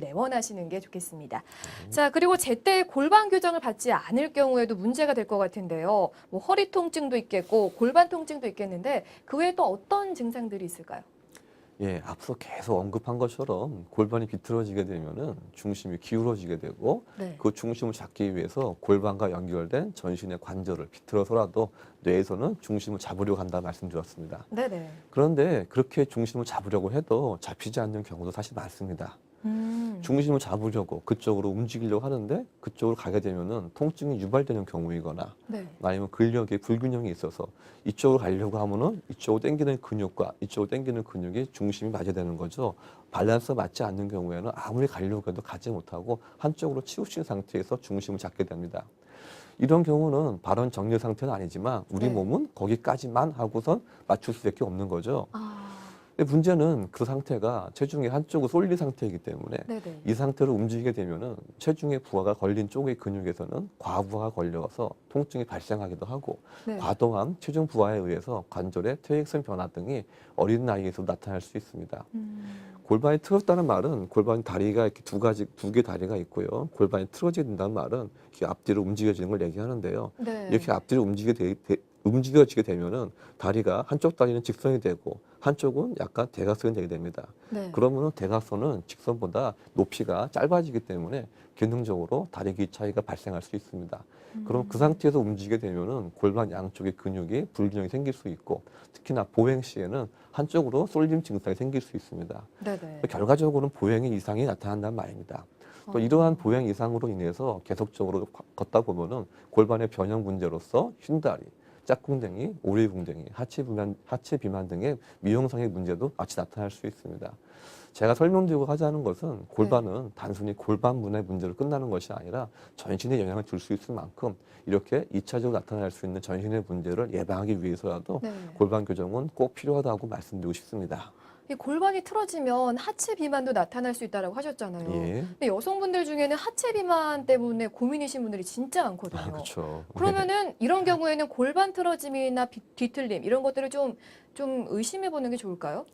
내원하시는 게 좋겠습니다. 자, 그리고 제때 골반 교정을 받지 않을 경우에도 문제가 될 것 같은데요. 뭐 허리 통증도 있겠고 골반 통증도 있겠는데 그 외에 또 어떤 증상들이 있을까요? 예, 앞서 계속 언급한 것처럼 골반이 비틀어지게 되면은 중심이 기울어지게 되고 네. 그 중심을 잡기 위해서 골반과 연결된 전신의 관절을 비틀어서라도 뇌에서는 중심을 잡으려고 한다 말씀드렸습니다. 네네. 그런데 그렇게 중심을 잡으려고 해도 잡히지 않는 경우도 사실 많습니다. 음. 중심을 잡으려고 그쪽으로 움직이려고 하는데 그쪽으로 가게 되면은 통증이 유발되는 경우이거나 네. 아니면 근력에 불균형이 있어서 이쪽으로 가려고 하면은 이쪽으로 당기는 근육과 이쪽으로 당기는 근육이 중심이 맞아야 되는 거죠. 밸런스가 맞지 않는 경우에는 아무리 가려고 해도 가지 못하고 한쪽으로 치우친 상태에서 중심을 잡게 됩니다. 이런 경우는 발원 정렬 상태는 아니지만 우리 네. 몸은 거기까지만 하고선 맞출 수밖에 없는 거죠. 아, 근데 문제는 그 상태가 체중의 한쪽으로 쏠린 상태이기 때문에 네네. 이 상태로 움직이게 되면은 체중의 부하가 걸린 쪽의 근육에서는 과부하가 걸려서 통증이 발생하기도 하고 네. 과도한 체중 부하에 의해서 관절의 퇴행성 변화 등이 어린 나이에서 나타날 수 있습니다. 음. 골반이 틀었다는 말은 골반 다리가 이렇게 두 가지 두 개 다리가 있고요. 골반이 틀어진다는 말은 이렇게 앞뒤로 움직여지는 걸 얘기하는데요. 네. 이렇게 앞뒤로 움직이게 되, 되- 움직여지게 되면은 다리가 한쪽 다리는 직선이 되고 한쪽은 약간 대각선이 되게 됩니다. 네. 그러면은 대각선은 직선보다 높이가 짧아지기 때문에 기능적으로 다리 길 차이가 발생할 수 있습니다. 그럼 그 음. 상태에서 움직이게 되면은 골반 양쪽의 근육이 불균형이 생길 수 있고 특히나 보행 시에는 한쪽으로 쏠림 증상이 생길 수 있습니다. 네네. 결과적으로는 보행의 이상이 나타난다는 말입니다. 또 어. 이러한 보행 이상으로 인해서 계속적으로 걷- 걷다 보면은 골반의 변형 문제로서 흰다리, 짝꿍댕이, 오리궁댕이, 하체 비만, 하체 비만 등의 미용상의 문제도 같이 나타날 수 있습니다. 제가 설명드리고 하자는 것은 골반은 단순히 골반문의 문제로 끝나는 것이 아니라 전신에 영향을 줄 수 있을 만큼 이렇게 이차적으로 나타날 수 있는 전신의 문제를 예방하기 위해서라도 네. 골반 교정은 꼭 필요하다고 말씀드리고 싶습니다. 이 골반이 틀어지면 하체 비만도 나타날 수 있다라고 하셨잖아요. 예. 근데 여성분들 중에는 하체 비만 때문에 고민이신 분들이 진짜 많거든요. 아, 그렇죠. 그러면은 이런 경우에는 골반 틀어짐이나 비- 뒤틀림 이런 것들을 좀 좀 의심해 보는 게 좋을까요?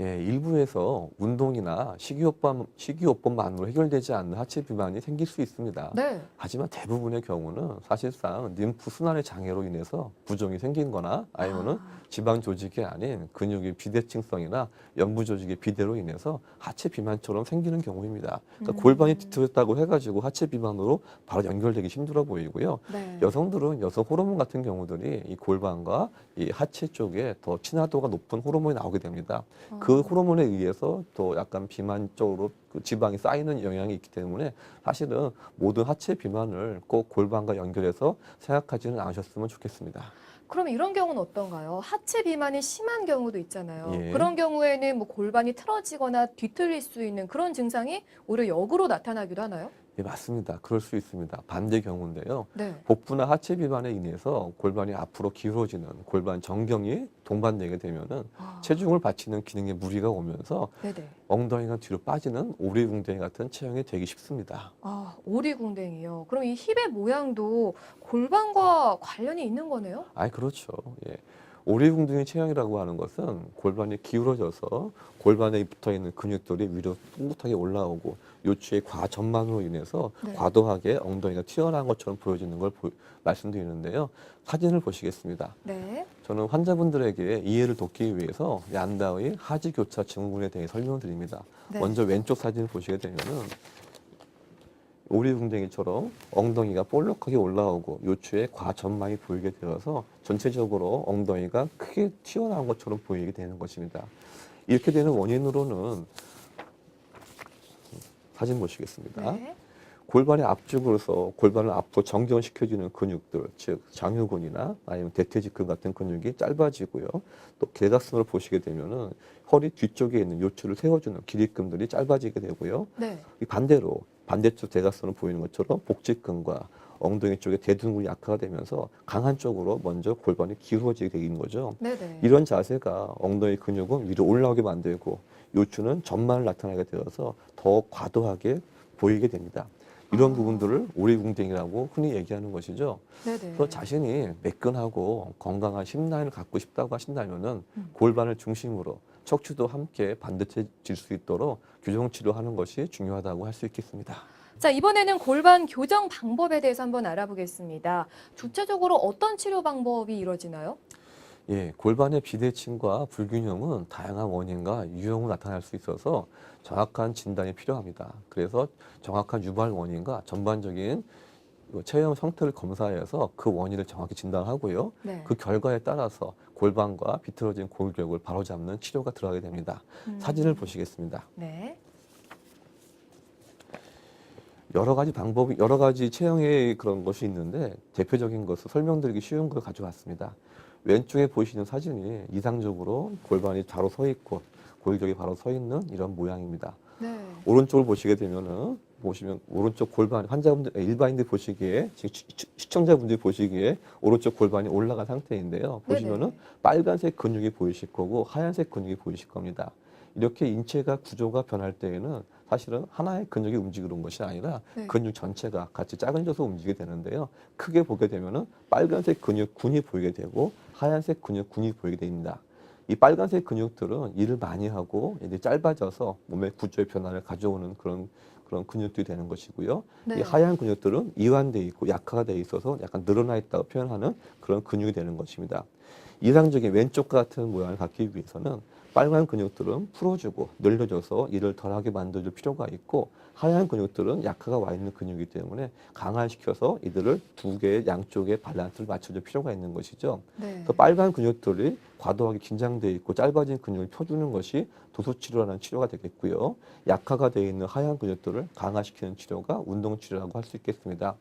예, 일부에서 운동이나 식이요법, 식이요법만으로 해결되지 않는 하체 비만이 생길 수 있습니다. 네. 하지만 대부분의 경우는 사실상 림프 순환의 장애로 인해서 부종이 생긴 거나 아니면은 아, 지방 조직이 아닌 근육의 비대칭성이나 연부 조직의 비대로 인해서 하체 비만처럼 생기는 경우입니다. 그러니까 음. 골반이 뒤틀렸다고 해가지고 하체 비만으로 바로 연결되기 힘들어 보이고요. 네. 여성들은 여성 호르몬 같은 경우들이 이 골반과 이 하체 쪽에 더 친화도가 높은 호르몬이 나오게 됩니다. 그 어. 호르몬에 의해서 또 약간 비만 쪽으로 그 지방이 쌓이는 영향이 있기 때문에 사실은 모든 하체 비만을 꼭 골반과 연결해서 생각하지는 않으셨으면 좋겠습니다. 그럼 이런 경우는 어떤가요? 하체 비만이 심한 경우도 있잖아요. 예. 그런 경우에는 뭐 골반이 틀어지거나 뒤틀릴 수 있는 그런 증상이 오히려 역으로 나타나기도 하나요? 예, 맞습니다. 그럴 수 있습니다. 반대 경우인데요. 네. 복부나 하체 비만에 인해서 골반이 앞으로 기울어지는 골반 정경이 동반되게 되면은 아, 체중을 받치는 기능에 무리가 오면서 네네. 엉덩이가 뒤로 빠지는 오리궁뎅이 같은 체형이 되기 쉽습니다. 아, 오리궁뎅이요. 그럼 이 힙의 모양도 골반과 관련이 있는 거네요? 아이 그렇죠. 예. 오리궁둥이 체형이라고 하는 것은 골반이 기울어져서 골반에 붙어 있는 근육들이 위로 뚱긋하게 올라오고 요추의 과전만으로 인해서 네. 과도하게 엉덩이가 튀어나온 것처럼 보여지는 걸 보- 말씀드리는데요. 사진을 보시겠습니다. 네. 저는 환자분들에게 이해를 돕기 위해서 얀다의 하지 교차 증후군에 대해 설명을 드립니다. 네. 먼저 왼쪽 사진을 보시게 되면은 오리궁뎅이처럼 엉덩이가 볼록하게 올라오고 요추에 과전망이 보이게 되어서 전체적으로 엉덩이가 크게 튀어나온 것처럼 보이게 되는 것입니다. 이렇게 되는 원인으로는 사진 보시겠습니다. 네. 골반의 앞쪽으로서 골반을 앞으로 정경시켜주는 근육들, 즉 장유근이나 아니면 대퇴직근 같은 근육이 짧아지고요. 또 개각선을 보시게 되면은 허리 뒤쪽에 있는 요추를 세워주는 기립근들이 짧아지게 되고요. 네. 이 반대로 반대쪽 대각선을 보이는 것처럼 복직근과 엉덩이 쪽에 대둔근이 약화가 되면서 강한 쪽으로 먼저 골반이 기울어지게 되는 거죠. 네네. 이런 자세가 엉덩이 근육은 위로 올라오게 만들고 요추는 전만을 나타나게 되어서 더 과도하게 보이게 됩니다. 이런 아. 부분들을 오리궁뎅이라고 흔히 얘기하는 것이죠. 네네. 그래서 자신이 매끈하고 건강한 심라인을 갖고 싶다고 하신다면은 음. 골반을 중심으로 척추도 함께 반듯해질 수 있도록 교정 치료하는 것이 중요하다고 할 수 있겠습니다. 자, 이번에는 골반 교정 방법에 대해서 한번 알아보겠습니다. 구체적으로 어떤 치료 방법이 이루어지나요? 예, 골반의 비대칭과 불균형은 다양한 원인과 유형으로 나타날 수 있어서 정확한 진단이 필요합니다. 그래서 정확한 유발 원인과 전반적인 그 체형 형태를 검사해서 그 원인을 정확히 진단하고요. 네. 그 결과에 따라서 골반과 비틀어진 골격을 바로잡는 치료가 들어가게 됩니다. 음. 사진을 보시겠습니다. 네. 여러 가지 방법이 여러 가지 체형의 그런 것이 있는데 대표적인 것을 설명드리기 쉬운 걸 가져왔습니다. 왼쪽에 보시는 사진이 이상적으로 골반이 바로 서 있고 골격이 바로 서 있는 이런 모양입니다. 네. 오른쪽을 보시게 되면은 보시면 오른쪽 골반 환자분들 일반인들 보시기에 지금 시- 시- 시청자분들이 보시기에 오른쪽 골반이 올라간 상태인데요. 보시면은 네네. 빨간색 근육이 보이실 거고 하얀색 근육이 보이실 겁니다. 이렇게 인체가 구조가 변할 때에는 사실은 하나의 근육이 움직이는 것이 아니라 네. 근육 전체가 같이 작아져서 움직이게 되는데요. 크게 보게 되면은 빨간색 근육군이 보이게 되고 하얀색 근육군이 보이게 됩니다. 이 빨간색 근육들은 일을 많이 하고 이제 짧아져서 몸의 구조의 변화를 가져오는 그런 그런 근육들이 되는 것이고요. 네. 이 하얀 근육들은 이완돼 있고 약화가 돼 있어서 약간 늘어나 있다고 표현하는 그런 근육이 되는 것입니다. 이상적인 왼쪽 같은 모양을 갖기 위해서는 빨간 근육들은 풀어주고 늘려줘서 일을 덜하게 만들어줄 필요가 있고 하얀 근육들은 약화가 와 있는 근육이기 때문에 강화시켜서 이들을 두 개의 양쪽의 밸런스를 맞춰줄 필요가 있는 것이죠. 네. 그래서 빨간 근육들이 과도하게 긴장돼 있고 짧아진 근육을 펴주는 것이 도수 치료라는 치료가 되겠고요. 약화가 되어 있는 하얀 근육들을 강화시키는 치료가 운동 치료라고 할 수 있겠습니다.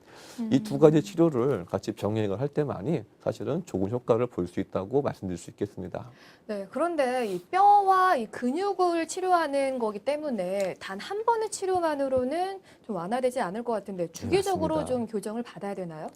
이두 가지 치료를 같이 병행을 할 때만이 사실은 좋은 효과를 볼 수 있다고 말씀드릴 수 있겠습니다. 네, 그런데 이 뼈와 이 근육을 치료하는 거기 때문에 단 한 번의 치료만으로는 좀 완화되지 않을 것 같은데 주기적으로 맞습니다. 좀 교정을 받아야 되나요?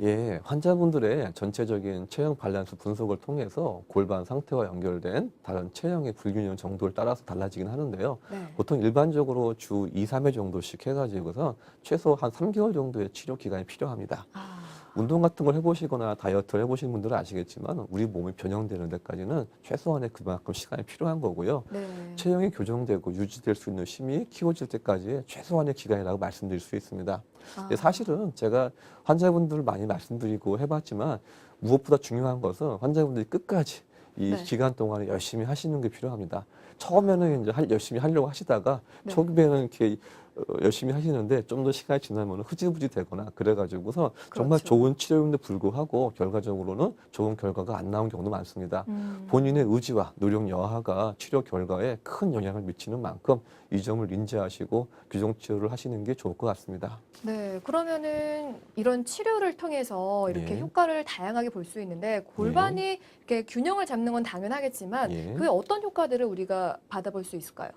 예, 환자분들의 전체적인 체형 밸런스 분석을 통해서 골반 상태와 연결된 다른 체형의 불균형 정도를 따라서 달라지긴 하는데요. 네. 보통 일반적으로 주 2, 3회 정도씩 해가지고서 최소 한 3개월 정도의 치료 기간이 필요합니다. 아, 운동 같은 걸 해보시거나 다이어트를 해보신 분들은 아시겠지만 우리 몸이 변형되는 데까지는 최소한의 그만큼 시간이 필요한 거고요. 네. 체형이 교정되고 유지될 수 있는 힘이 키워질 때까지 최소한의 기간이라고 말씀드릴 수 있습니다. 아, 근데 사실은 제가 환자분들 많이 말씀드리고 해봤지만 무엇보다 중요한 것은 환자분들이 끝까지 이 네. 기간 동안에 열심히 하시는 게 필요합니다. 처음에는 이제 할- 열심히 하려고 하시다가 네. 초기에는 이렇게 어, 열심히 하시는데 좀 더 시간이 지나면 흐지부지 되거나 그래가지고서 정말 그렇죠. 좋은 치료임에도 불구하고 결과적으로는 좋은 결과가 안 나온 경우도 많습니다. 음. 본인의 의지와 노력 여하가 치료 결과에 큰 영향을 미치는 만큼 이 점을 인지하시고 규정 치료를 하시는 게 좋을 것 같습니다. 네, 그러면은 이런 치료를 통해서 이렇게 예. 효과를 다양하게 볼 수 있는데 골반이 이렇게 균형을 잡는 건 당연하겠지만 예. 그게 어떤 효과들을 우리가 받아볼 수 있을까요?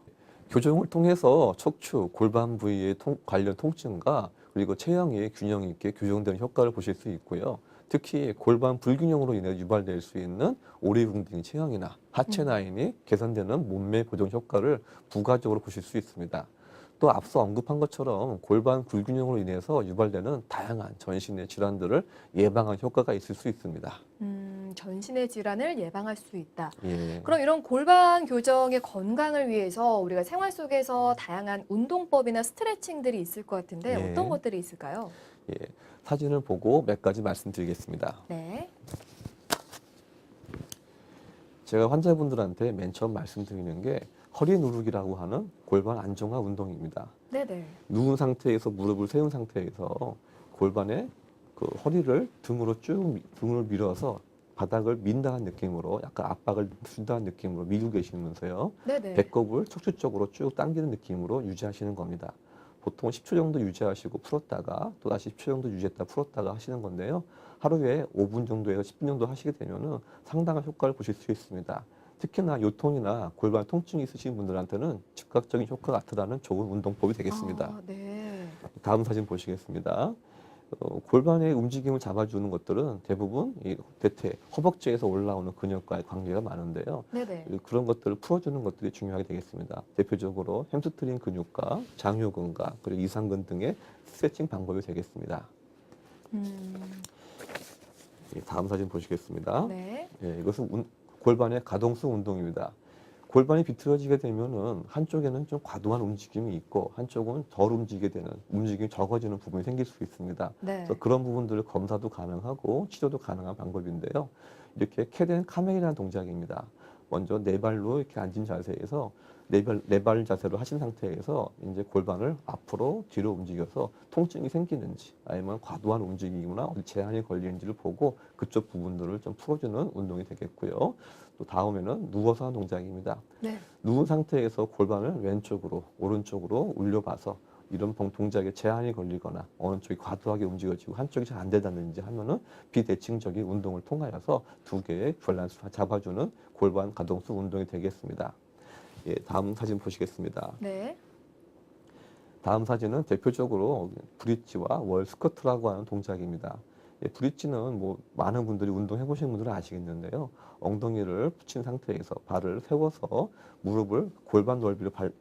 교정을 통해서 척추, 골반 부위의 통- 관련 통증과 그리고 체형이 균형 있게 교정되는 효과를 보실 수 있고요. 특히 골반 불균형으로 인해 유발될 수 있는 오리궁둥이 체형이나 하체 음. 라인이 개선되는 몸매 보정 효과를 부가적으로 보실 수 있습니다. 또 앞서 언급한 것처럼 골반 불균형으로 인해서 유발되는 다양한 전신의 질환들을 예방하는 효과가 있을 수 있습니다. 음, 전신의 질환을 예방할 수 있다. 예. 그럼 이런 골반 교정의 건강을 위해서 우리가 생활 속에서 다양한 운동법이나 스트레칭들이 있을 것 같은데 예. 어떤 것들이 있을까요? 예. 사진을 보고 몇 가지 말씀드리겠습니다. 네. 제가 환자분들한테 맨 처음 말씀드리는 게 허리 누르기라고 하는 골반 안정화 운동입니다. 네네. 누운 상태에서 무릎을 세운 상태에서 골반에 그 허리를 등으로 쭉 미- 등을 밀어서 바닥을 민다는 느낌으로 약간 압박을 준다는 느낌으로 밀고 계시면서요. 네네. 배꼽을 척추 쪽으로 쭉 당기는 느낌으로 유지하시는 겁니다. 보통 10초 정도 유지하시고 풀었다가 또 다시 10초 정도 유지했다 풀었다가 하시는 건데요. 하루에 5분 정도에서 10분 정도 하시게 되면은 상당한 효과를 보실 수 있습니다. 특히나 요통이나 골반 통증이 있으신 분들한테는 즉각적인 효과가 나타나는 좋은 운동법이 되겠습니다. 아, 네. 다음 사진 보시겠습니다. 어, 골반의 움직임을 잡아주는 것들은 대부분 이 대퇴, 허벅지에서 올라오는 근육과의 관계가 많은데요. 네네. 그- 그런 것들을 풀어주는 것들이 중요하게 되겠습니다. 대표적으로 햄스트링 근육과 장요근과 그리고 이상근 등의 스트레칭 방법이 되겠습니다. 음, 예, 다음 사진 보시겠습니다. 네. 예, 이것은 운- 골반의 가동성 운동입니다. 골반이 비틀어지게 되면은 한쪽에는 좀 과도한 움직임이 있고 한쪽은 덜 움직이게 되는 움직임이 적어지는 부분이 생길 수 있습니다. 네. 그래서 그런 부분들을 검사도 가능하고 치료도 가능한 방법인데요. 이렇게 캐덴 카멜이라는 동작입니다. 먼저 네 발로 이렇게 앉은 자세에서 네발 네발 자세로 하신 상태에서 이제 골반을 앞으로 뒤로 움직여서 통증이 생기는지 아니면 과도한 움직임이나 어디 제한이 걸리는지를 보고 그쪽 부분들을 좀 풀어주는 운동이 되겠고요. 또 다음에는 누워서 하는 동작입니다. 네. 누운 상태에서 골반을 왼쪽으로 오른쪽으로 올려봐서 이런 봉- 동작에 제한이 걸리거나 어느 쪽이 과도하게 움직여지고 한쪽이 잘안 되다든지 하면은 비대칭적인 운동을 통하여서 두 개의 밸런스 잡아주는 골반 가동수 운동이 되겠습니다. 예, 다음 사진 보시겠습니다. 네. 다음 사진은 대표적으로 브릿지와 월 스쿼트라고 하는 동작입니다. 예, 브릿지는 뭐 많은 분들이 운동해 보신 분들은 아시겠는데요. 엉덩이를 붙인 상태에서 발을 세워서 무릎을 골반 넓이로 발,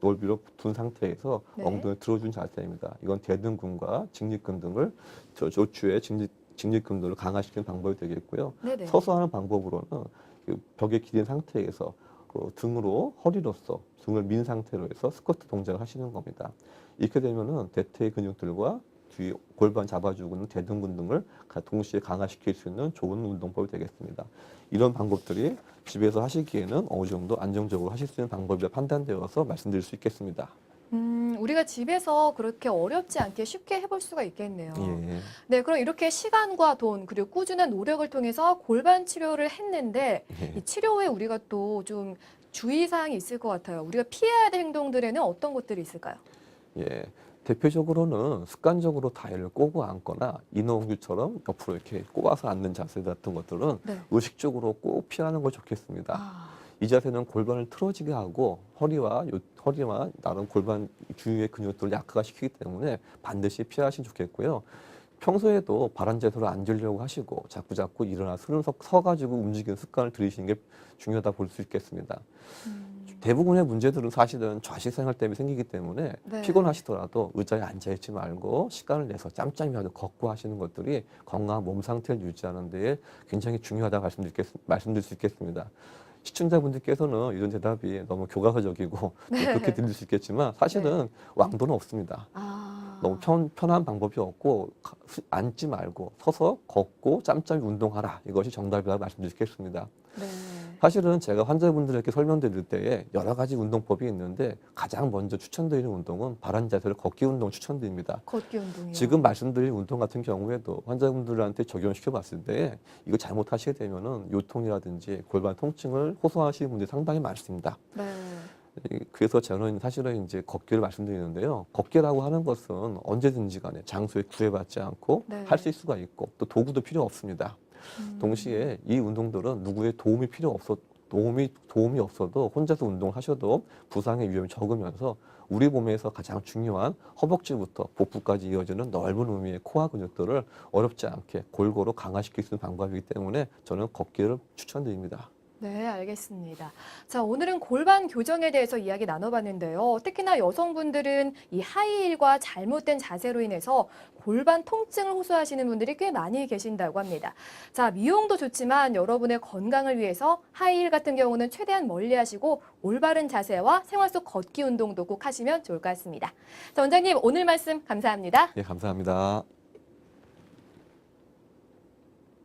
넓이로 둔 상태에서 네. 엉덩이를 들어준 자세입니다. 이건 대등근과 직립근 등을 저 조추의 직립, 직립근 등을 강화시키는 방법이 되겠고요. 네네. 서서 하는 방법으로는 그 벽에 기댄 상태에서 그 등으로 허리로서 등을 민 상태로 해서 스쿼트 동작을 하시는 겁니다. 이렇게 되면은 대퇴 근육들과 뒤 골반 잡아주고 있는 대등근 등을 가- 동시에 강화시킬 수 있는 좋은 운동법이 되겠습니다. 이런 방법들이 집에서 하시기에는 어느 정도 안정적으로 하실 수 있는 방법이라 판단되어서 말씀드릴 수 있겠습니다. 음, 우리가 집에서 그렇게 어렵지 않게 쉽게 해볼 수가 있겠네요. 예. 네, 그럼 이렇게 시간과 돈 그리고 꾸준한 노력을 통해서 골반 치료를 했는데 예. 이 치료 후에 우리가 또 좀 주의 사항이 있을 것 같아요. 우리가 피해야 될 행동들에는 어떤 것들이 있을까요? 예. 대표적으로는 습관적으로 다리를 꼬고 앉거나 인어공주처럼 옆으로 이렇게 꼬아서 앉는 자세 같은 것들은 네. 의식적으로 꼭 피하는 걸 좋겠습니다. 아, 이 자세는 골반을 틀어지게 하고 허리와 요, 허리와 나름 골반 주위의 근육들을 약화가 시키기 때문에 반드시 피하시면 좋겠고요. 평소에도 바른 자세로 앉으려고 하시고 자꾸 자꾸 일어나 서, 서가지고 움직이는 습관을 들이시는 게 중요하다 볼 수 있겠습니다. 음, 대부분의 문제들은 사실은 좌식 생활 때문에 생기기 때문에 네. 피곤하시더라도 의자에 앉아 있지 말고 시간을 내서 짬짬이라도 걷고 하시는 것들이 건강한 몸 상태를 유지하는 데에 굉장히 말씀드리겠, 말씀드릴 수 있겠습니다. 시청자분들께서는 이런 대답이 너무 교과서적이고 네. 그렇게 들릴 수 있겠지만 사실은 왕도는 없습니다. 아, 너무 편, 편한 방법이 없고 가- 앉지 말고 서서 걷고 짬짬이 운동하라 이것이 정답이라고 말씀드리겠습니다. 네. 사실은 제가 환자분들에게 설명드릴 때에 여러 가지 운동법이 있는데 가장 먼저 추천드리는 운동은 바른 자세로 걷기 운동 추천드립니다. 걷기 운동이요. 지금 말씀드린 운동 같은 경우에도 환자분들한테 적용시켜 봤을 때 이거 잘못하시게 되면은 요통이라든지 골반 통증을 호소하시는 분들이 상당히 많습니다. 네. 이- 그래서 저는 사실은 이제 걷기를 말씀드리는데요. 걷기라고 하는 것은 언제든지 간에 장소에 구애받지 않고 네. 할 수 있을 수가 있고 또 도구도 필요 없습니다. 음, 동시에 이 운동들은 누구의 도움이 필요 없어 도움이 도움이 없어도 혼자서 운동을 하셔도 부상의 위험이 적으면서 우리 몸에서 가장 중요한 허벅지부터 복부까지 이어지는 넓은 의미의 코어 근육들을 어렵지 않게 골고루 강화시킬 수 있는 방법이기 때문에 저는 걷기를 추천드립니다. 네, 알겠습니다. 자, 오늘은 골반 교정에 대해서 이야기 나눠봤는데요. 특히나 여성분들은 이 하이힐과 잘못된 자세로 인해서 골반 통증을 호소하시는 분들이 꽤 많이 계신다고 합니다. 자, 미용도 좋지만 여러분의 건강을 위해서 하이힐 같은 경우는 최대한 멀리 하시고 올바른 자세와 생활 속 걷기 운동도 꼭 하시면 좋을 것 같습니다. 자, 원장님 오늘 말씀 감사합니다. 예, 감사합니다.